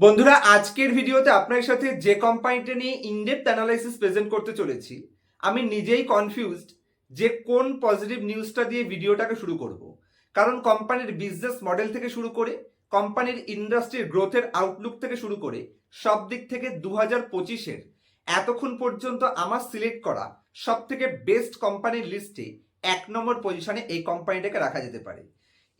বন্ধুরা, আজকের ভিডিওতে আপনার সাথে যে কোম্পানিটা নিয়ে ইনডেপথ অ্যানালাইসিস প্রেজেন্ট করতে চলেছি, আমি নিজেই কনফিউজড যে কোন পজিটিভ নিউজটা দিয়ে ভিডিওটাকে শুরু করব। কারণ কোম্পানির বিজনেস মডেল থেকে শুরু করে কোম্পানির ইন্ডাস্ট্রির গ্রোথের আউটলুক থেকে শুরু করে, সব দিক থেকে দু হাজার পঁচিশের এতক্ষণ পর্যন্ত আমার সিলেক্ট করা সব থেকে বেস্ট কোম্পানির লিস্টে এক নম্বর পজিশনে এই কোম্পানিটাকে রাখা যেতে পারে।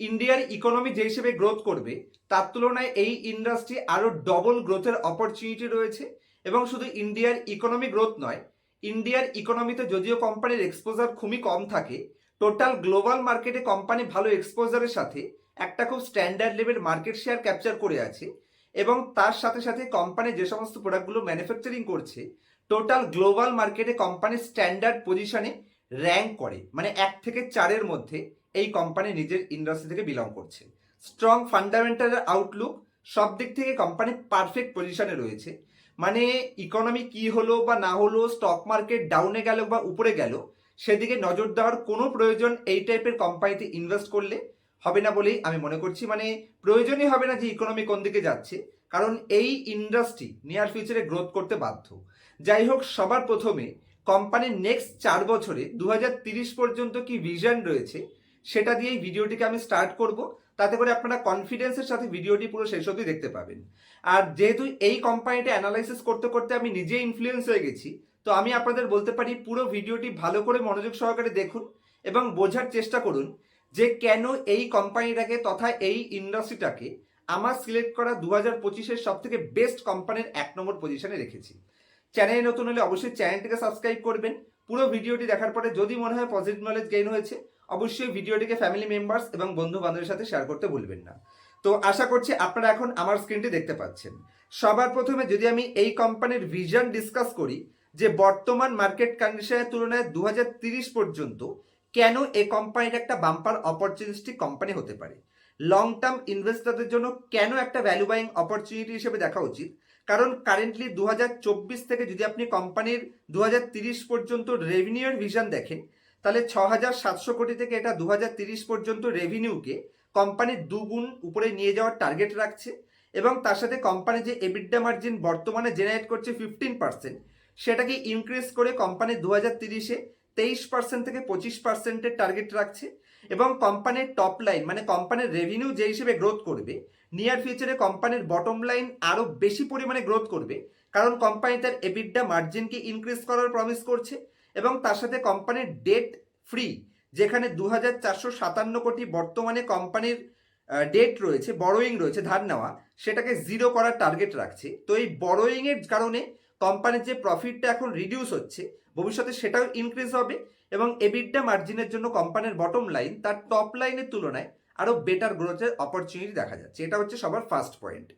ইন্ডিয়ার ইকোনমি যে হিসেবে গ্রোথ করবে, তার তুলনায় এই ইন্ডাস্ট্রি আরও ডবল গ্রোথের অপরচুনিটি রয়েছে। এবং শুধু ইন্ডিয়ার ইকোনমি গ্রোথ নয়, ইন্ডিয়ার ইকোনমিতে যদিও কোম্পানির এক্সপোজার খুবই কম থাকে টোটাল গ্লোবাল মার্কেটে কোম্পানি ভালো এক্সপোজারের সাথে একটা খুব standard level market share capture করে আছে। এবং তার সাথে সাথে কোম্পানি যে সমস্ত প্রোডাক্টগুলো ম্যানুফ্যাকচারিং করছে টোটাল গ্লোবাল মার্কেটে কোম্পানি স্ট্যান্ডার্ড পজিশনে র্যাঙ্ক করে মানে এক থেকে চারের মধ্যে এই কোম্পানি নিজের ইন্ডাস্ট্রি থেকে বিলং করছে। স্ট্রং ফান্ডামেন্টাল আউটলুক সব দিক থেকে কোম্পানি পারফেক্ট পজিশনে রয়েছে। মানে ইকোনমি কি হলো বা না হলো স্টক মার্কেট ডাউনে গেল বা উপরে গেল, সেদিকে নজর দেওয়ার কোনো প্রয়োজন এই টাইপের কোম্পানিতে ইনভেস্ট করলে হবে না বলেই আমি মনে করছি। মানে প্রয়োজনই হবে না যে ইকোনমি কোন দিকে যাচ্ছে, কারণ এই ইন্ডাস্ট্রি নিয়ার ফিউচারে গ্রোথ করতে বাধ্য। যাই হোক, সবার প্রথমে কোম্পানির নেক্সট চার বছরে দু পর্যন্ত কি ভিশন রয়েছে সেটা দিয়েই ভিডিওটিকে আমি স্টার্ট করব। তাতে করে আপনারা কনফিডেন্সের সাথে ভিডিওটি পুরো শেষ অবধি দেখতে পাবেন। আর যেহেতু এই কোম্পানিটা অ্যানালাইসিস করতে করতে আমি নিজে ইনফ্লুয়েন্স হয়ে গেছি, তো আমি আপনাদের বলতে পারি পুরো ভিডিওটি ভালো করে মনোযোগ সহকারে দেখুন এবং বোঝার চেষ্টা করুন যে কেন এই কোম্পানিটাকে তথা এই ইন্ডাস্ট্রিটাকে আমার সিলেক্ট করা দু হাজার পঁচিশের সব থেকে বেস্ট কোম্পানির এক নম্বর পজিশনে রেখেছি। চ্যানেলে নতুন হলে অবশ্যই চ্যানেলটিকে সাবস্ক্রাইব করবেন। পুরো ভিডিওটি দেখার পরে যদি মনে হয় পজিটিভ নলেজ গেইন হয়েছে অবশ্যই ভিডিওটিকে ফ্যামিলি মেম্বার্স এবং বন্ধু বান্ধবের সাথে শেয়ার করতে ভুলবেন না। তো আশা করছি আপনারা এখন আমার স্ক্রিনটি দেখতে পাচ্ছেন। সবার প্রথমে যদি আমি এই কোম্পানির ভিশন ডিসকাস করি, যে বর্তমান মার্কেট কন্ডিশনের তুলনায় দু পর্যন্ত কেন এই কোম্পানিটা একটা বাম্পার অপরচুনিটি কোম্পানি হতে পারে? লং টার্ম ইনভেস্টরদের জন্য কেন একটা ভ্যালু বাইং অপরচুনিটি হিসেবে দেখা উচিত? কারণ কারেন্টলি দু হাজার চব্বিশ থেকে যদি আপনি কোম্পানির দু পর্যন্ত রেভিনিউর ভিশন দেখেন তাহলে ছ হাজার সাতশো কোটি থেকে এটা দু পর্যন্ত রেভিনিউকে কোম্পানির দুগুণ উপরে নিয়ে যাওয়ার টার্গেট রাখছে এবং তার সাথে কোম্পানি যে এবিডা মার্জিন বর্তমানে জেনারেট করছে ফিফটিন পার্সেন্ট সেটাকে ইনক্রিজ করে কোম্পানি দু হাজার তিরিশে তেইশ পার্সেন্ট থেকে পঁচিশ পার্সেন্টের টার্গেট রাখছে এবং কোম্পানির টপ লাইন মানে কোম্পানির রেভিনিউ যে হিসেবে গ্রোথ করবে নিয়ার ফিউচারে কোম্পানির বটম লাইন আরও বেশি পরিমাণে গ্রোথ করবে, কারণ কোম্পানি তার এবিডা মার্জিনকে ইনক্রিজ করার প্রমিস করছে। এবং তার সাথে কোম্পানির ডেট ফ্রি যেখানে দু হাজার চারশো সাতান্ন কোটি বর্তমানে কোম্পানির ডেট রয়েছে বড়োয়িং রয়েছে, ধার নেওয়া, সেটাকে জিরো করার টার্গেট রাখছে। তো এই বড়োয়িংয়ের কারণে কোম্পানির যে প্রফিটটা এখন রিডিউস হচ্ছে, ভবিষ্যতে সেটাও ইনক্রিজ হবে এবং এবিডা মার্জিনের জন্য কোম্পানির বটম লাইন তার টপ লাইনের তুলনায় আরও বেটার গ্রোথের অপরচুনিটি দেখা যাচ্ছে। এটা হচ্ছে সবার ফার্স্ট পয়েন্ট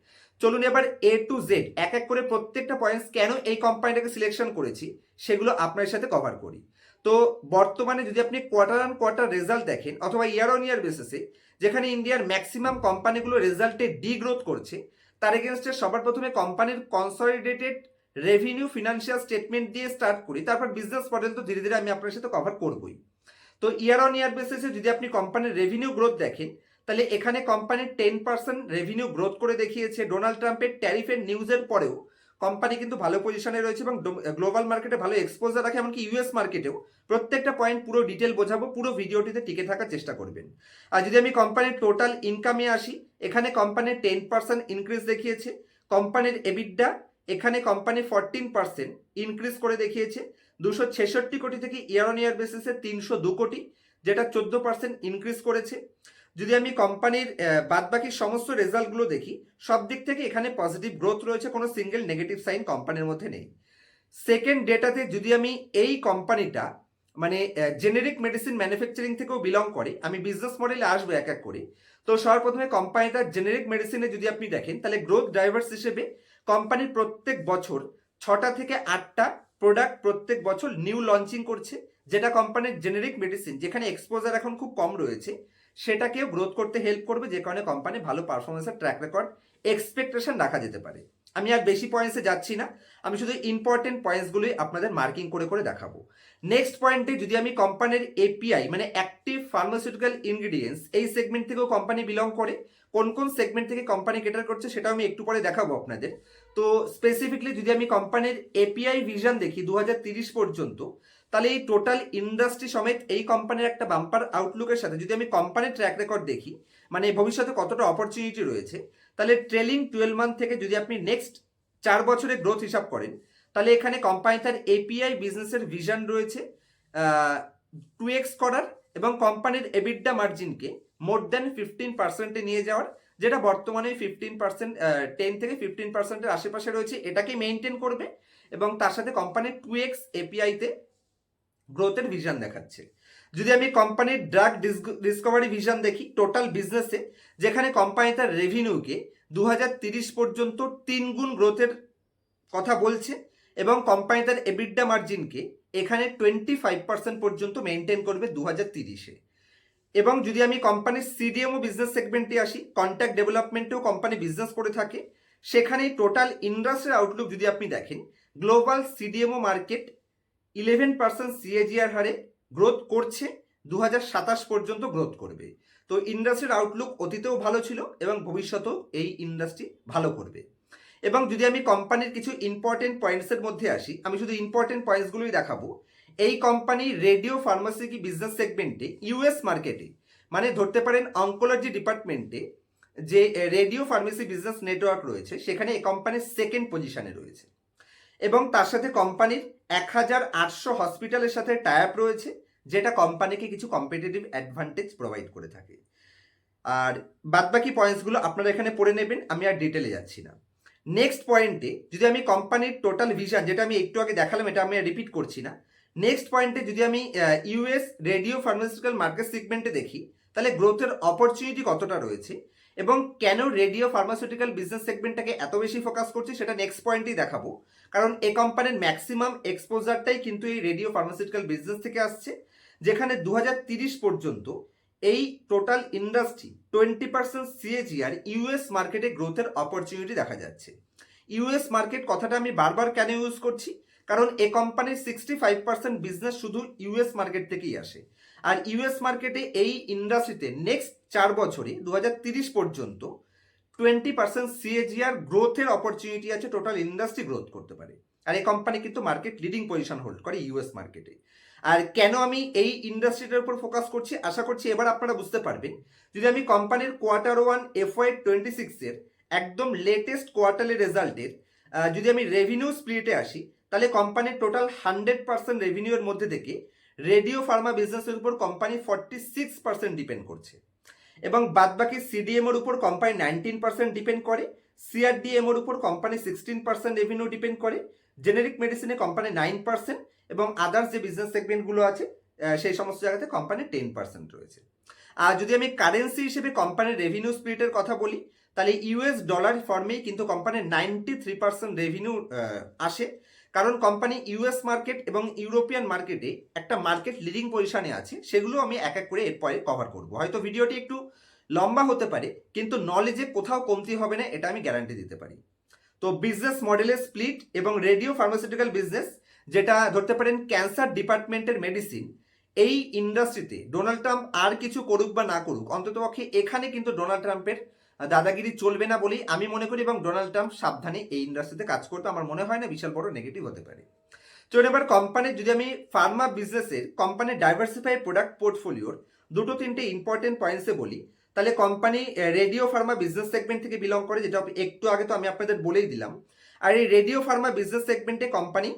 চলুন এবার এ টু জেড এক এক করে প্রত্যেকটা পয়েন্টস কেন এই কোম্পানিটাকে সিলেকশন করেছি, সেগুলো আপনার সাথে কভার করি। তো বর্তমানে যদি আপনি কোয়ার্টার অন কোয়ার্টার রেজাল্ট দেখেন, অথবা ইয়ার অন ইয়ার বেসিসে যেখানে ইন্ডিয়ার ম্যাক্সিমাম কোম্পানিগুলো রেজাল্টে ডি গ্রোথ করছে, তার এগেনস্টে সবার প্রথমে কোম্পানির কনসলিডেটেড রেভিনিউ ফিনান্সিয়াল স্টেটমেন্ট দিয়ে স্টার্ট করি, তারপর বিজনেস মডেল তো ধীরে ধীরে আমি আপনার সাথে কভার করবই। তো ইয়ার অন ইয়ার বেসিসে যদি আপনি কোম্পানির রেভিনিউ গ্রোথ দেখেন তাহলে এখানে কোম্পানির টেন পার্সেন্ট রেভিনিউ গ্রোথ করে দেখিয়েছে। ডোনাল্ড ট্রাম্পের ট্যারিফের নিউজের পরেও কোম্পানি কিন্তু ভালো পজিশনে রয়েছে এবং গ্লোবাল মার্কেটে ভালো এক্সপোজার রাখে, এমনকি ইউএস মার্কেটেও প্রত্যেকটা পয়েন্ট পুরো ডিটেল বোঝাবো, পুরো ভিডিওটিতে টিকে থাকার চেষ্টা করবেন। আর যদি আমি কোম্পানির টোটাল ইনকামে আসি, এখানে কোম্পানির টেন পার্সেন্ট ইনক্রিজ দেখিয়েছে কোম্পানির এবিডা এখানে কোম্পানি ফরটিন পার্সেন্ট ইনক্রিজ করে দেখিয়েছে। দুশো ছেষট্টি কোটি থেকে ইয়ার অন ইয়ার বেসিসে তিনশো দু কোটি, যেটা চোদ্দ পার্সেন্ট ইনক্রিজ করেছে। যদি আমি কোম্পানির বাদবাকি সমস্ত রেজাল্টগুলো দেখি, সব দিক থেকে এখানে পজিটিভ গ্রোথ রয়েছে, কোনো সিঙ্গেল নেগেটিভ সাইন কোম্পানির মধ্যে নেই। সেকেন্ড ডেটাতে যদি আমি এই কোম্পানিটা মানে জেনেরিক মেডিসিন ম্যানুফ্যাকচারিং থেকেও বিলং করে, আমি বিজনেস মডেলে আসব এক এক করে, তো সবার প্রথমে কোম্পানিটার জেনেরিক মেডিসিনে যদি আপনি দেখেন, তাহলে গ্রোথ ড্রাইভার্স হিসেবে কোম্পানির প্রত্যেক বছর ছটা থেকে আটটা প্রোডাক্ট প্রত্যেক বছর নিউ লঞ্চিং করছে, যেটা কোম্পানির জেনেরিক মেডিসিন যেখানে এক্সপোজার এখন খুব কম রয়েছে সেটাকেও গ্রোথ করতে হেল্প করবে, যে কারণে কোম্পানি ভালো পারফরমেন্সের ট্র্যাক রেকর্ড এক্সপেকটেশন রাখা যেতে পারে। আমি আর বেশি পয়েন্টসে যাচ্ছি না, আমি শুধু ইম্পর্টেন্ট পয়েন্টসগুলোই আপনাদের মার্কিং করে করে দেখাবো। নেক্সট পয়েন্টে যদি আমি কোম্পানির এপিআই মানে অ্যাক্টিভ ফার্মাসিউটিক্যাল ইনগ্রিডিয়েন্টস এই সেগমেন্ট থেকেও কোম্পানি বিলং করে, কোন কোন সেগমেন্ট থেকে কোম্পানি কেটার করছে সেটাও আমি একটু পরে দেখাবো আপনাদের। তো স্পেসিফিকলি যদি আমি কোম্পানির এপিআই ভিশন দেখি, দু পর্যন্ত তাহলে এই টোটাল ইন্ডাস্ট্রি সমেত এই কোম্পানির একটা বাম্পার আউটলুকের সাথে যদি আমি কোম্পানির ট্র্যাক রেকর্ড দেখি মানে ভবিষ্যতে কতটা অপরচুনিটি রয়েছে, তাহলে ট্রেলিং টুয়েলভ মান্থ থেকে যদি আপনি নেক্সট চার বছরের গ্রোথ হিসাব করেন, তাহলে এখানে কোম্পানি তার এপিআই বিজনেসের ভিশন রয়েছে টু এক্স করার এবং কোম্পানির এবিডা মার্জিনকে মোর দ্যান ফিফটিন পার্সেন্টে নিয়ে যাওয়ার, যেটা বর্তমানে ফিফটিন পার্সেন্ট টেন থেকে ফিফটিন পার্সেন্টের আশেপাশে রয়েছে এটাকে মেনটেন করবে এবং তার সাথে কোম্পানির টু এক্স এপিআইতে গ্রোথের ভিশন দেখাচ্ছে। যদি আমি কোম্পানির ড্রাগ ডিসকভারি ভিশন দেখি টোটাল বিজনেসে যেখানে কোম্পানি তার রেভিনিউকে দু পর্যন্ত তিন গুণ গ্রোথের কথা বলছে এবং কোম্পানি তার এবিডা মার্জিনকে এখানে টোয়েন্টি ফাইভ পার্সেন্ট পর্যন্ত মেনটেন করবে দু হাজার তিরিশে। এবং যদি আমি কোম্পানির সিডিএমও বিজনেস সেগমেন্টে আসি কন্ট্যাক্ট ডেভেলপমেন্টেও কোম্পানি বিজনেস করে থাকে সেখানে টোটাল ইন্ডাস্ট্রির আউটলুক যদি আপনি দেখেন global CDMO market eleven percent CAGR হারে গ্রোথ করছে দু পর্যন্ত গ্রোথ করবে। তো ইন্ডাস্ট্রির আউটলুক অতীতেও ভালো ছিল এবং ভবিষ্যতেও এই ইন্ডাস্ট্রি ভালো করবে। এবং যদি আমি কোম্পানির কিছু ইম্পর্টেন্ট পয়েন্টসের মধ্যে আসি, আমি শুধু ইম্পর্টেন্ট পয়েন্টসগুলোই দেখাবো। এই কোম্পানি রেডিও ফার্মাসি বিজনেস সেগমেন্টে ইউএস মার্কেটে মানে ধরতে পারেন অঙ্কোলজি ডিপার্টমেন্টে যে রেডিও ফার্মেসি বিজনেস নেটওয়ার্ক রয়েছে, সেখানে এই কোম্পানির সেকেন্ড পজিশনে রয়েছে। এবং তার সাথে কোম্পানির এক হাজার আটশো হসপিটালের সাথে টাইপ রয়েছে, যেটা কোম্পানিকে কিছু কম্পিটিটিভ অ্যাডভান্টেজ প্রোভাইড করে থাকে। আর বাদবাকি পয়েন্টসগুলো আপনারা এখানে পড়ে নেবেন, আমি আর ডিটেলে যাচ্ছি না। নেক্সট পয়েন্টে যদি আমি কোম্পানির টোটাল ভিশন যেটা আমি একটু আগে দেখালাম, এটা আমি রিপিট করছি না। নেক্সট পয়েন্টে যদি আমি ইউএস রেডিও ফার্মাসিউটিক্যাল মার্কেট সেগমেন্টে দেখি, তাহলে গ্রোথের অপরচুনিটি কতটা রয়েছে? এবং কেন রেডিও ফার্মাসিউটিক্যাল বিজনেস সেগমেন্টটাকে এত বেশি ফোকাস করছি সেটা নেক্সট পয়েন্টেই দেখাবো। কারণ এই কোম্পানির ম্যাক্সিমাম এক্সপোজারটাই কিন্তু এই রেডিও ফার্মাসিউটিক্যাল বিজনেস থেকে আসছে, যেখানে দু পর্যন্ত এই total industry twenty percent CAGR US মার্কেটে গ্রোথের অপরচুনিটি দেখা যাচ্ছে। ইউএস মার্কেট কথাটা আমি বারবার কেন ইউজ করছি? কারণ এ কোম্পানির সিক্সটি ফাইভ পার্সেন্ট বিজনেস শুধু ইউএস মার্কেট থেকেই আসে। আর ইউএস মার্কেটে এই ইন্ডাস্ট্রিতে নেক্সট চার বছরে দু পর্যন্ত টোয়েন্টি পার্সেন্ট সিএজিআর গ্রোথের অপরচুনিটি আছে টোটাল ইন্ডাস্ট্রি গ্রোথ করতে পারে। আর এই কোম্পানি কিন্তু মার্কেট লিডিং পজিশন হোল্ড করে ইউএস মার্কেটে আর কেন আমি এই ইন্ডাস্ট্রিটার উপর ফোকাস করছি? আশা করছি এবার আপনারা বুঝতে পারবেন। যদি আমি কোম্পানির কোয়ার্টার ওয়ান এফওয়াই টোয়েন্টি সিক্সের একদম লেটেস্ট কোয়ার্টারলি রেজাল্টের যদি আমি রেভিনিউ স্প্লিটে আসি, তাহলে কোম্পানির টোটাল হান্ড্রেড পার্সেন্ট রেভিনিউর মধ্যে থেকে রেডিও ফার্মা বিজনেসের উপর company forty six percent depend করছে। এবং বাদবাকি সিডিএমওর উপর কোম্পানি নাইনটিন পার্সেন্ট ডিপেন্ড করে সিআরডিএমওর উপর company sixteen percent revenue depend করে জেনেরিক মেডিসিনে কোম্পানি নাইন পার্সেন্ট এবং আদার্স যে বিজনেস সেগমেন্টগুলো আছে সেই সমস্ত জায়গাতে কোম্পানির টেন পার্সেন্ট রয়েছে। আর যদি আমি কারেন্সি হিসেবে কোম্পানির রেভিনিউ স্প্লিটের কথা বলি, তাহলে ইউএস ডলার ফর্মেই কিন্তু কোম্পানির নাইনটি থ্রি পার্সেন্ট রেভিনিউ আসে। কারণ কোম্পানি ইউএস মার্কেট এবং ইউরোপিয়ান মার্কেটে একটা মার্কেট লিডিং পজিশনে আছে, সেগুলো আমি এক এক করে এরপরে কভার করব। হয়তো ভিডিওটি একটু লম্বা হতে পারে, কিন্তু নলেজে কোথাও কমতি হবে না, এটা আমি গ্যারান্টি দিতে পারি। তো বিজনেস মডেলের স্প্লিট এবং রেডিও ফার্মাসিউটিক্যাল বিজনেস যেটা ধরতে পারেন ক্যান্সার ডিপার্টমেন্টের মেডিসিন এই ইন্ডাস্ট্রিতে ডোনাল্ড ট্রাম্প আর কিছু করুক বা না করুক, অন্ততপক্ষে এখানে কিন্তু ডোনাল্ড ট্রাম্পের দাদাগিরি চলবে না বলেই আমি মনে করি এবং ডোনাল্ড ট্রাম্প সাবধানে এই ইন্ডাস্ট্রিতে কাজ করতে আমার মনে হয় না বিশাল বড় নেগেটিভ হতে পারে। চলুন এবার কোম্পানির যদি আমি ফার্মা বিজনেসের কোম্পানির ডাইভার্সিফাই প্রোডাক্ট পোর্টফোলিওর দুটো তিনটে ইম্পর্টেন্ট পয়েন্টসে বলি, তাহলে company radio pharma business segment থেকে বিলং করে, যেটা একটু আগে তো আমি আপনাদের বলেই দিলাম। আর এই রেডিও ফার্মা বিজনেস সেগমেন্টে কোম্পানি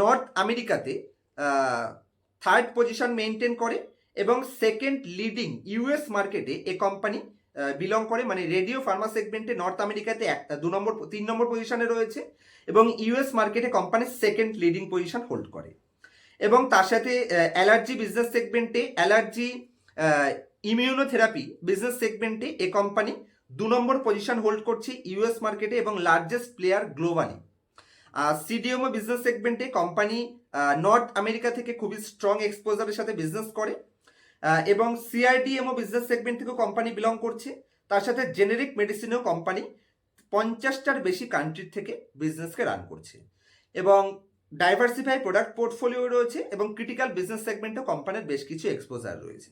নর্থ আমেরিকাতে থার্ড পজিশন মেনটেন করে এবং সেকেন্ড লিডিং ইউএস মার্কেটে এ কোম্পানি বিলং করে মানে রেডিও ফার্মা সেগমেন্টে নর্থ আমেরিকাতে এক দু নম্বর, তিন নম্বর পজিশনে রয়েছে এবং ইউএস মার্কেটে company second leading position hold করে। এবং তার সাথে অ্যালার্জি বিজনেস সেগমেন্টে অ্যালার্জি ইমিউনোথেরাপি বিজনেস সেগমেন্টে এ কোম্পানি দু নম্বর পজিশন হোল্ড করছে ইউএস মার্কেটে এবং largest player globally CDMO business সেগমেন্টে কোম্পানি নর্থ আমেরিকা থেকে খুবই স্ট্রং এক্সপোজারের সাথে বিজনেস করে। এবং সিআরডিএমও বিজনেস সেগমেন্ট থেকেও কোম্পানি বিলং করছে। তার সাথে জেনেরিক মেডিসিনেও কোম্পানি পঞ্চাশটার বেশি কান্ট্রির থেকে বিজনেসকে রান করছে। এবং ডাইভার্সিফাই প্রোডাক্ট পোর্টফোলিও রয়েছে এবং ক্রিটিক্যাল বিজনেস সেগমেন্টও কোম্পানির বেশ কিছু এক্সপোজার রয়েছে।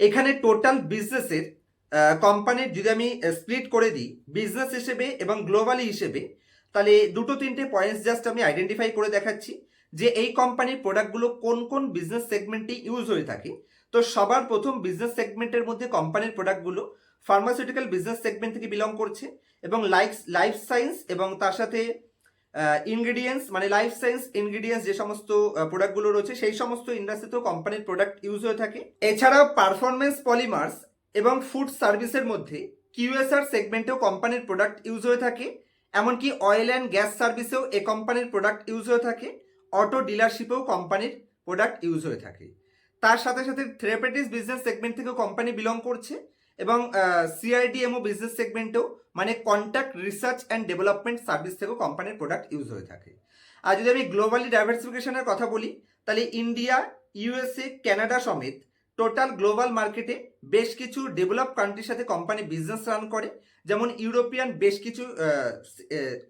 এখানে টোটাল বিজনেসের কোম্পানির যদি আমি স্প্লিট করে দিই বিজনেস হিসেবে এবং গ্লোবালি হিসেবে, তাহলে দুটো তিনটে পয়েন্টস জাস্ট আমি আইডেন্টিফাই করে দেখাচ্ছি। যে এই কোম্পানির প্রোডাক্টগুলো কোন কোন বিজনেস সেগমেন্টে ইউজ হয়ে থাকে, তো সবার প্রথম বিজনেস সেগমেন্টের মধ্যে কোম্পানির প্রোডাক্টগুলো ফার্মাসিউটিক্যাল বিজনেস সেগমেন্ট থেকে বিলং করছে এবং লাইফ লাইফ সায়েন্স এবং তার সাথে ইনগ্রিডিয়েন্টস মানে লাইফ সায়েন্স ইনগ্রিডিয়েন্টস যে সমস্ত প্রোডাক্টগুলো রয়েছে সেই সমস্ত ইন্ডাস্ট্রিতেও কোম্পানির প্রোডাক্ট ইউজ হয়ে থাকে। এছাড়াও পারফরমেন্স পলিমার্স এবং ফুড সার্ভিসের মধ্যে কিউএসআর সেগমেন্টেও কোম্পানির প্রোডাক্ট ইউজ হয়ে থাকে, এমনকি অয়েল অ্যান্ড গ্যাস সার্ভিসেও এ কোম্পানির প্রোডাক্ট ইউজ হয়ে থাকে। অটো ডিলারশিপেও কোম্পানির প্রোডাক্ট ইউজ হয়ে থাকে। তার সাথে সাথে থেরাপিটিস বিজনেস সেগমেন্ট থেকেও কোম্পানি বিলং করছে এবং সিআইডিএমও বিজনেস সেগমেন্টেও মানে contract research and development service থেকেও কোম্পানির প্রোডাক্ট ইউজ হয়ে থাকে। আর যদি আমি গ্লোবালি ডাইভার্সিফিকেশনের কথা বলি, তাহলে ইন্ডিয়া ইউএসএ কানাডা সমেত টোটাল গ্লোবাল মার্কেটে বেশ কিছু ডেভেলপ কান্ট্রির সাথে কোম্পানি বিজনেস রান করে। যেমন ইউরোপিয়ান বেশ কিছু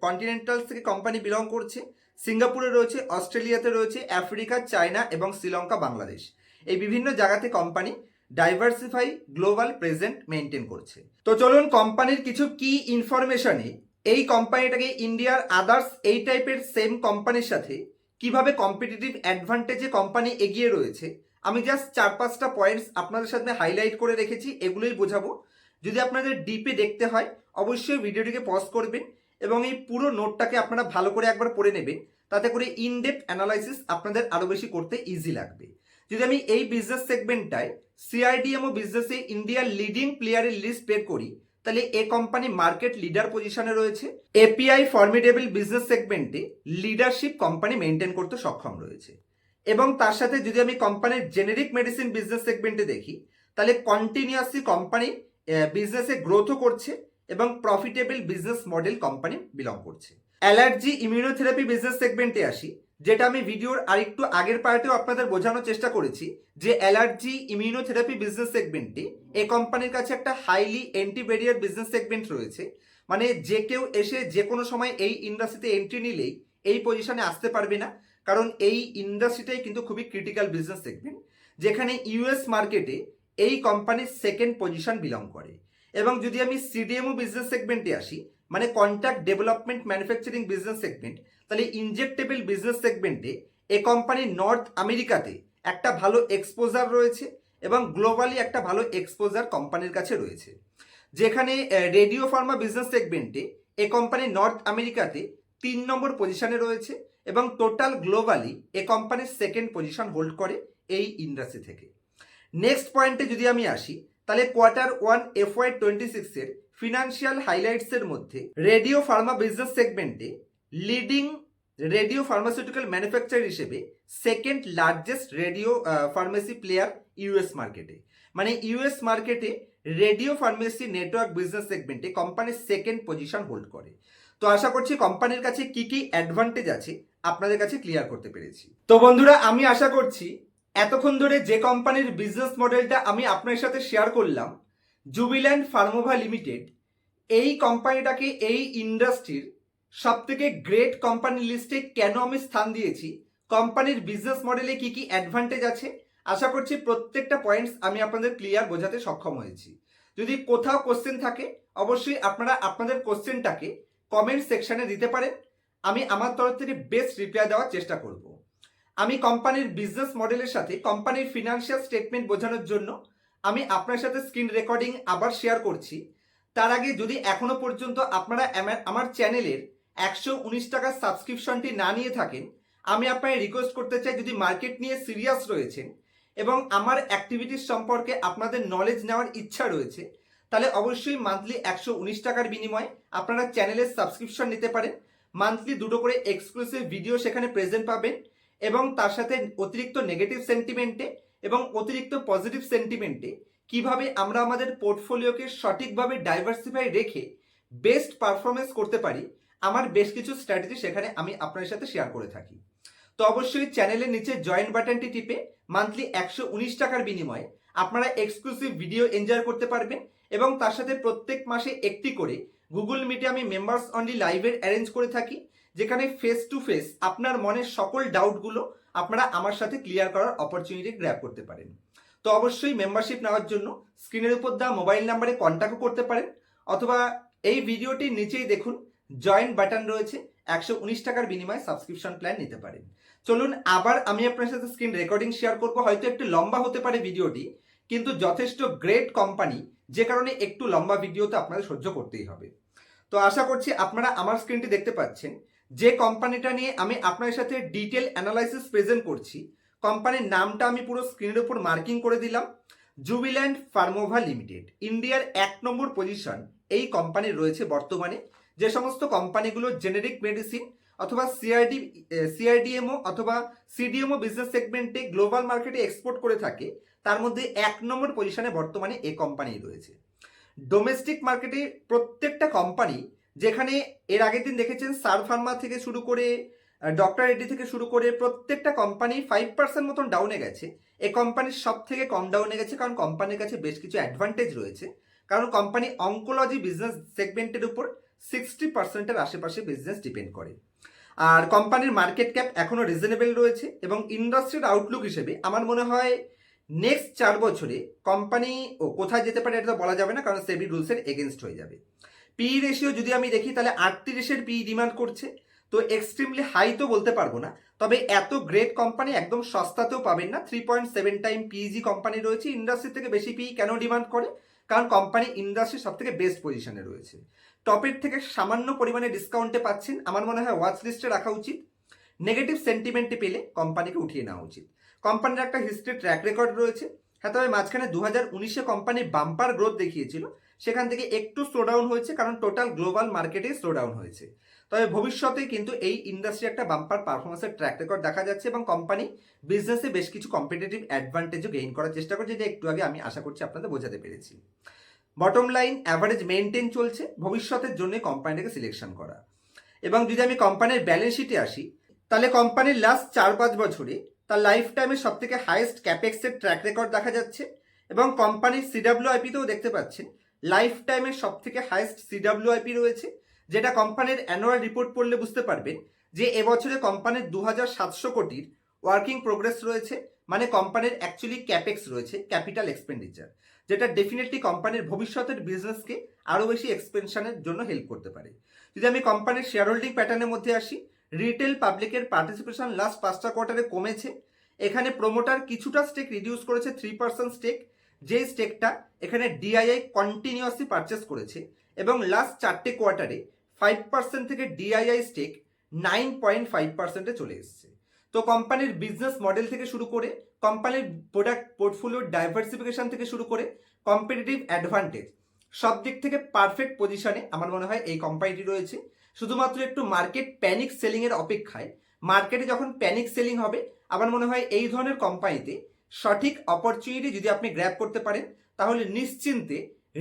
কন্টিনেন্টালস থেকে কোম্পানি বিলং করছে। সিঙ্গাপুরে রয়েছে, অস্ট্রেলিয়াতে রয়েছে, আফ্রিকা, চায়না এবং শ্রীলঙ্কা, বাংলাদেশ। এই বিভিন্ন জায়গাতে company diversify, global present maintain করছে। তো চলুন কোম্পানির কিছু কি ইনফরমেশনে এই কোম্পানিটাকে ইন্ডিয়ার আদার্স এই টাইপের সেম কোম্পানির সাথে কীভাবে কম্পিটিটিভ অ্যাডভান্টেজে কোম্পানি এগিয়ে রয়েছে, আমি জাস্ট চার পাঁচটা পয়েন্টস আপনাদের সাথে হাইলাইট করে রেখেছি, এগুলোই বোঝাবো। যদি আপনাদের ডিপে দেখতে হয়, অবশ্যই ভিডিওটিকে পজ করবেন এবং এই পুরো নোটটাকে আপনারা ভালো করে একবার পড়ে নেবেন। তাতে করে ইনডেপ অ্যানালাইসিস আপনাদের আরও বেশি করতে ইজি লাগবে। যদি আমি এই বিজনেস সেগমেন্টটায় সিআইডিএমও বিজনেসে ইন্ডিয়ার লিডিং প্লেয়ারের লিস্ট বের করি, তাহলে এ কোম্পানি মার্কেট লিডার পজিশনে রয়েছে। এপিআই ফর্মিডেবল বিজনেস সেগমেন্টে লিডারশিপ কোম্পানি মেনটেন করতে সক্ষম রয়েছে। এবং তার সাথে যদি আমি কোম্পানির জেনেরিক মেডিসিন বিজনেস সেগমেন্টে দেখি, তাহলে কন্টিনিউয়াসলি কোম্পানি বিজনেসে গ্রোথও করছে এবং profitable business model company belong করছে। অ্যালার্জি ইমিউনোথেরাপি বিজনেস সেগমেন্টে আসি, যেটা আমি ভিডিওর আরেকটু আগের পার্টেও আপনাদের বোঝানোর চেষ্টা করেছি যে অ্যালার্জি ইমিউনোথেরাপি বিজনেস সেগমেন্টে এ কোম্পানির কাছে একটা হাইলি অ্যান্টিবেরিয়ার বিজনেস সেগমেন্ট রয়েছে। মানে যে কেউ এসে যে কোনো সময় এই ইন্ডাস্ট্রিতে এন্ট্রি নিলেই এই পজিশনে আসতে পারবে না, কারণ এই ইন্ডাস্ট্রিটাই কিন্তু খুবই ক্রিটিক্যাল বিজনেস সেগমেন্ট যেখানে ইউএস মার্কেটে এই কোম্পানির সেকেন্ড পজিশন বিলং করে। এবং যদি আমি সিডিএমও বিজনেস সেগমেন্টে আসি মানে contact development manufacturing business segment তাহলে ইনজেক্টেবল বিজনেস সেগমেন্টে এ কোম্পানি নর্থ আমেরিকাতে একটা ভালো এক্সপোজার রয়েছে এবং গ্লোবালি একটা ভালো এক্সপোজার কোম্পানির কাছে রয়েছে। যেখানে রেডিও ফার্মা বিজনেস সেগমেন্টে এ কোম্পানি নর্থ আমেরিকাতে তিন নম্বর পজিশনে রয়েছে এবং টোটাল গ্লোবালি এ কোম্পানির সেকেন্ড পজিশন হোল্ড করে এই ইন্ডাস্ট্রি থেকে। নেক্সট পয়েন্টে যদি আমি আসি তাহলে quarter one F Y twenty সিক্সের ফিনান্সিয়াল হাইলাইটসের মধ্যে রেডিও ফার্মা বিজনেস সেগমেন্টে লিডিং রেডিও ফার্মাসিউটিক্যাল ম্যানুফ্যাকচার হিসেবে second largest radio pharmacy player US মার্কেটে মানে ইউএস মার্কেটে রেডিও ফার্মেসি নেটওয়ার্ক বিজনেস সেগমেন্টে কোম্পানির সেকেন্ড পজিশন হোল্ড করে। তো আশা করছি কোম্পানির কাছে কি কি অ্যাডভান্টেজ আছে আপনাদের কাছে ক্লিয়ার করতে পেরেছি। তো বন্ধুরা, আমি আশা করছি এতক্ষণ ধরে যে কোম্পানির বিজনেস মডেলটা আমি আপনার সাথে শেয়ার করলাম জুবিল্যান্ড ফার্মোভা লিমিটেড এই কোম্পানিটাকে, এই ইন্ডাস্ট্রির সব থেকে গ্রেট কোম্পানি লিস্টে কেন আমি স্থান দিয়েছি, কোম্পানির বিজনেস মডেলে কি কি অ্যাডভান্টেজ আছে, আশা করছি প্রত্যেকটা পয়েন্টস আমি আপনাদের ক্লিয়ার বোঝাতে সক্ষম হয়েছি। যদি কোথাও কোশ্চেন থাকে, অবশ্যই আপনারা আপনাদের কোশ্চেনটাকে কমেন্ট সেকশনে দিতে পারেন, আমি আমার তরফ থেকে বেস্ট রিপ্লাই দেওয়ার চেষ্টা করব। আমি কোম্পানির বিজনেস মডেলের সাথে কোম্পানির ফিনান্সিয়াল স্টেটমেন্ট বোঝানোর জন্য আমি আপনার সাথে স্ক্রিন রেকর্ডিং আবার শেয়ার করছি। তার আগে যদি এখনও পর্যন্ত আপনারা আমার- চ্যানেলের একশো উনিশ টাকার সাবস্ক্রিপশনটি না নিয়ে থাকেন, আমি আপনাকে রিকোয়েস্ট করতে চাই যদি মার্কেট নিয়ে সিরিয়াস রয়েছেন এবং আমার অ্যাক্টিভিটিস সম্পর্কে আপনাদের নলেজ নেওয়ার ইচ্ছা রয়েছে, তাহলে অবশ্যই মান্থলি একশো উনিশ টাকার বিনিময়ে আপনারা চ্যানেলের সাবস্ক্রিপশন নিতে পারেন। মান্থলি দুটো করে এক্সক্লুসিভ ভিডিও সেখানে প্রেজেন্ট পাবেন। এবং তার সাথে অতিরিক্ত নেগেটিভ সেন্টিমেন্টে এবং অতিরিক্ত পজিটিভ সেন্টিমেন্টে কীভাবে আমরা আমাদের পোর্টফোলিওকে সঠিকভাবে ডাইভার্সিফাই রেখে বেস্ট পারফরমেন্স করতে পারি, আমার বেশ কিছু স্ট্র্যাটেজি সেখানে আমি আপনার সাথে শেয়ার করে থাকি। তো অবশ্যই চ্যানেলের নিচে জয়েন বাটনটি টিপে মান্থলি একশো উনিশ টাকার বিনিময়ে আপনারা এক্সক্লুসিভ ভিডিও এনজয় করতে পারবেন এবং তার সাথে প্রত্যেক মাসে একটি করে গুগল মিটে আমি মেম্বার্স অনলি লাইভের অ্যারেঞ্জ করে থাকি। যেখানে ফেস টু ফেস আপনার মনের সকল ডাউটগুলো আপনারা আমার সাথে ক্লিয়ার করার অপরচুনিটি গ্র্যাব করতে পারেন। তো অবশ্যই মেম্বারশিপ নেওয়ার জন্য স্ক্রিনের উপর দেওয়া মোবাইল নাম্বারে কন্ট্যাক্টও করতে পারেন অথবা এই ভিডিওটির নিচেই দেখুন জয়েন্ট বাটন রয়েছে, একশো উনিশ টাকার বিনিময়ে সাবস্ক্রিপশন প্ল্যান নিতে পারেন। চলুন, আবার আমি আপনার সাথে স্ক্রিন রেকর্ডিং শেয়ার করব, হয়তো একটু লম্বা হতে পারে ভিডিওটি, কিন্তু যথেষ্ট গ্রেট কোম্পানি যে কারণে একটু লম্বা ভিডিও তো আপনাদের সহ্য করতেই হবে। তো আশা করছি আপনারা আমার স্ক্রিনটি দেখতে পাচ্ছেন। যে কোম্পানিটা নিয়ে আমি আপনার সাথে ডিটেল অ্যানালাইসিস প্রেজেন্ট করছি কোম্পানির নামটা আমি পুরো স্ক্রিনের উপর মার্কিং করে দিলাম জুবিল্যান্ড ফার্মোভা লিমিটেড ইন্ডিয়ার এক নম্বর পজিশন এই কোম্পানির রয়েছে বর্তমানে। যে সমস্ত কোম্পানিগুলো জেনেরিক মেডিসিন অথবা সিআরডি সিআরডিএমও অথবা সিডিএমও বিজনেস সেগমেন্টে গ্লোবাল মার্কেটে এক্সপোর্ট করে থাকে, তার মধ্যে এক নম্বর পজিশনে বর্তমানে এই কোম্পানি রয়েছে। ডোমেস্টিক মার্কেটে প্রত্যেকটা কোম্পানি যেখানে এর আগের দিন দেখেছেন সার ফার্মা থেকে শুরু করে ডক্টর রেডি থেকে শুরু করে প্রত্যেকটা কোম্পানি ফাইভ পার্সেন্ট মতন ডাউনে গেছে। এই কোম্পানির সব থেকে কম ডাউনে গেছে কারণ কোম্পানির কাছে বেশ কিছু অ্যাডভান্টেজ রয়েছে। কারণ কোম্পানি অঙ্কোলজি বিজনেস সেগমেন্টের উপর সিক্সটি পার্সেন্টের আশেপাশে বিজনেস ডিপেন্ড করে। আর কোম্পানির মার্কেট ক্যাপ এখনও রিজনেবল রয়েছে এবং ইন্ডাস্ট্রির আউটলুক হিসেবে আমার মনে হয় নেক্সট চার বছরে কোম্পানি ও কোথায় যেতে পারে এটা তো বলা যাবে না কারণ সেবি রুলসের এগেনস্ট হয়ে যাবে। পি রেশিও যদি আমি দেখি, তাহলে আটত্রিশের পি ডিমান্ড করছে। তো এক্সট্রিমলি হাই তো বলতে পারব না। তবে এত গ্রেট কোম্পানি একদম সস্তাতেও পাবেন না। Three point seven time PG company রয়েছে। ইন্ডাস্ট্রি থেকে বেশি পি কেন ডিমান্ড করে? কারণ কোম্পানি ইন্ডাস্ট্রি সব থেকে বেস্ট পজিশনে রয়েছে। টপের থেকে সামান্য পরিমাণে ডিসকাউন্টে পাচ্ছেন। আমার মনে হয় ওয়াচ লিস্টে রাখা উচিত। নেগেটিভ সেন্টিমেন্টে পেলে কোম্পানিকে উঠিয়ে নেওয়া উচিত। কোম্পানির একটা হিস্ট্রি ট্র্যাক রেকর্ড রয়েছে। হ্যাঁ তবে মাঝখানে দু হাজার উনিশে কোম্পানি বাম্পার গ্রোথ দেখিয়েছিল। সেখান থেকে একটু স্লোডাউন হয়েছে, কারণ টোটাল গ্লোবাল মার্কেটে স্লোডাউন হয়েছে। তবে ভবিষ্যতে কিন্তু এই ইন্ডাস্ট্রি একটা বাম্পার পারফরমেন্সের ট্র্যাক রেকর্ড দেখা যাচ্ছে এবং কোম্পানি বিজনেসে বেশ কিছু কম্পিটিটিভ অ্যাডভান্টেজও গেইন করার চেষ্টা করছে যেটা একটু আগে আমি আশা করছি আপনাদের বোঝাতে পেরেছি। বটম লাইন অ্যাভারেজ মেনটেন চলছে, ভবিষ্যতের জন্য কোম্পানিটাকে সিলেকশন করা। এবং যদি আমি কোম্পানির ব্যালেন্স শিটে আসি, তাহলে কোম্পানির লাস্ট চার পাঁচ বছরে তার লাইফ টাইমে সব থেকে হাইয়েস্ট ক্যাপেক্সের ট্র্যাক রেকর্ড দেখা যাচ্ছে এবং কোম্পানির সিডাব্লিউআইপিতেও দেখতে পাচ্ছেন লাইফ টাইমের সব থেকে হাইয়েস্ট সিডাব্লিউআইপি রয়েছে, যেটা কোম্পানির অ্যানুয়াল রিপোর্ট পড়লে বুঝতে পারবেন যে এবছরে কোম্পানির দু হাজার সাতশো কোটির ওয়ার্কিং প্রোগ্রেস রয়েছে মানে কোম্পানির অ্যাকচুয়ালি ক্যাপেক্স রয়েছে ক্যাপিটাল এক্সপেন্ডিচার যেটা ডেফিনেটলি কোম্পানির ভবিষ্যতের বিজনেসকে আরও বেশি এক্সপেনশনের জন্য হেল্প করতে পারে। যদি আমি কোম্পানির শেয়ার হোল্ডিং প্যাটার্নের মধ্যে আসি রিটেল পাবলিকের পার্টিসিপেশন লাস্ট পাঁচটা কোয়ার্টারে কমেছে, এখানে প্রোমোটার কিছুটা স্টেক রিডিউস করেছে থ্রি পার্সেন্ট স্টেক যে স্টেকটা এখানে ডিআইআই কন্টিনিউয়াসলি পারচেস করেছে এবং লাস্ট চারটে কোয়ার্টারে ফাইভ পার্সেন্ট থেকে DII stake nine point five পার্সেন্টে চলে এসছে। তো কোম্পানির বিজনেস মডেল থেকে শুরু করে কোম্পানির প্রোডাক্ট পোর্টফোলিওর ডাইভার্সিফিকেশন থেকে শুরু করে কম্পিটিটিভ অ্যাডভান্টেজ সব দিক থেকে পারফেক্ট পজিশনে আমার মনে হয় এই কোম্পানিটি রয়েছে। শুধুমাত্র একটু মার্কেট প্যানিক সেলিংয়ের অপেক্ষায় মার্কেটে যখন প্যানিক সেলিং হবে, আমার মনে হয় এই ধরনের কোম্পানিতে সঠিক অপরচুনিটি যদি আপনি গ্র্যাব করতে পারেন, তাহলে নিশ্চিন্তে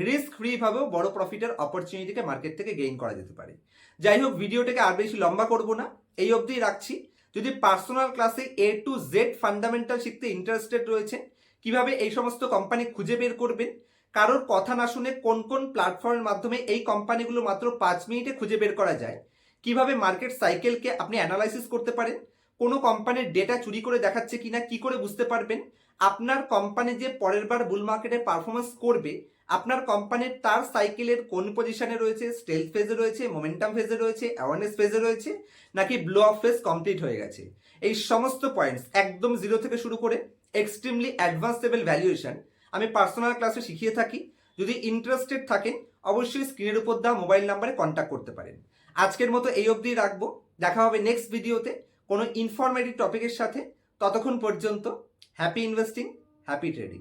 রিস্ক ফ্রিভাবেও বড় প্রফিটের অপরচুনিটিকে মার্কেট থেকে গেইন করা যেতে পারে। যাই হোক, ভিডিওটাকে আর বেশি লম্বা করব না। এই অবধিই রাখছি। যদি পার্সোনাল ক্লাসে এ টু জেড ফান্ডামেন্টাল শিখতে ইন্টারেস্টেড রয়েছেন, কীভাবে এই সমস্ত কোম্পানি খুঁজে বের করবেন, কারোর কথা না শুনে কোন কোন প্ল্যাটফর্মের মাধ্যমে এই কোম্পানিগুলো মাত্র পাঁচ মিনিটে খুঁজে বের করা যায়, কীভাবে মার্কেট সাইকেলকে আপনি অ্যানালাইসিস করতে পারেন কোনো কোম্পানির ডেটা চুরি করে দেখাচ্ছে কিনা কি করে বুঝতে পারবেন? আপনার কোম্পানি যে পরের বার বুল মার্কেটে পারফরমেন্স করবে, আপনার কোম্পানির তার সাইকেলের কোন পজিশনে রয়েছে? স্টেলথ ফেজে রয়েছে মোমেন্টাম ফেজে রয়েছে অ্যাওয়ারনেস ফেজে রয়েছে, নাকি ব্লো অফ ফেজ কমপ্লিট হয়ে গেছে? এই সমস্ত পয়েন্টস একদম জিরো থেকে শুরু করে এক্সট্রিমলি অ্যাডভান্স লেভেল ভ্যালুয়েশন আমি পার্সোনাল ক্লাসে শিখিয়ে থাকি। যদি ইন্টারেস্টেড থাকেন, অবশ্যই স্ক্রিনের উপর দেওয়া মোবাইল নাম্বারে কন্ট্যাক্ট করতে পারেন। আজকের মতো এই অবধি রাখব। দেখা হবে নেক্সট ভিডিওতে কোনো ইনফরমেটিভ টপিকের সাথে ততক্ষণ পর্যন্ত হ্যাপি ইনভেস্টিং হ্যাপি ট্রেডিং